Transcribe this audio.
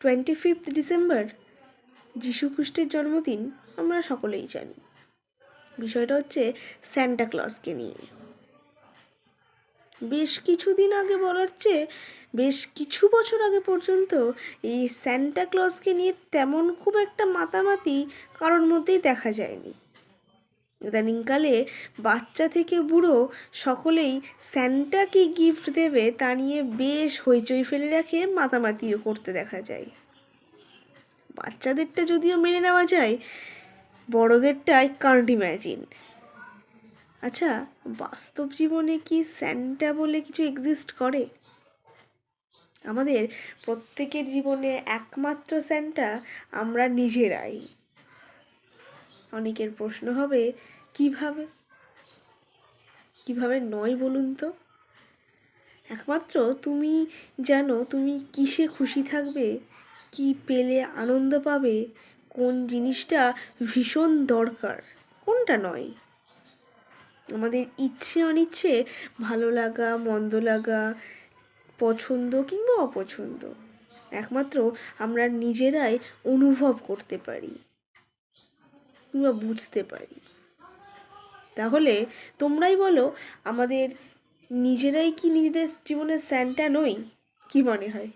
Twenty fifth December যিশু খ্রিস্টের জন্মদিন আমরা সকলেই জানি। বিষয়টা হচ্ছে স্যান্টা ক্লসকে নিয়ে। বেশ কিছুদিন আগে বলার চেয়ে বেশ কিছু বছর আগে পর্যন্ত এই স্যান্টা ক্লসকে নিয়ে তেমন খুব একটা মাতামাতি কারোর মধ্যেই দেখা যায়নি। ইদানিংকালে বাচ্চা থেকে বুড়ো সকলেই স্যান্টা কি গিফট দেবে তা নিয়ে বেশ হইচই ফেলে রাখে মাতামাতিও করতে দেখা যায়। বাচ্চাদেরটা যদিও মেনে নেওয়া যায় বড়দেরটাই কান্ট ইম্যাজিন আচ্ছা বাস্তব জীবনে কি স্যান্টা বলে কিছু এক্সিস্ট করে? আমাদের প্রত্যেকের জীবনে একমাত্র স্যান্টা আমরা নিজেরাই। অনেকের প্রশ্ন হবে, কীভাবে? কীভাবে নয় বলুন তো? একমাত্র তুমি জানো, তুমি কিসে খুশি থাকবে? কি পেলে আনন্দ পাবে? কোন জিনিসটা ভীষণ দরকার? কোনটা নয়? আমাদের ইচ্ছে অনিচ্ছে ভালো লাগা, মন্দ লাগা, পছন্দ কিংবা অপছন্দ। একমাত্র আমরা নিজেরাই অনুভব করতে পারি। কিংবা বুঝতে পারি। তাহলে তোমরাই বলো, আমাদের নিজেরাই কি নিজেদের জীবনের স্যান্টা নই? কি মনে হয়?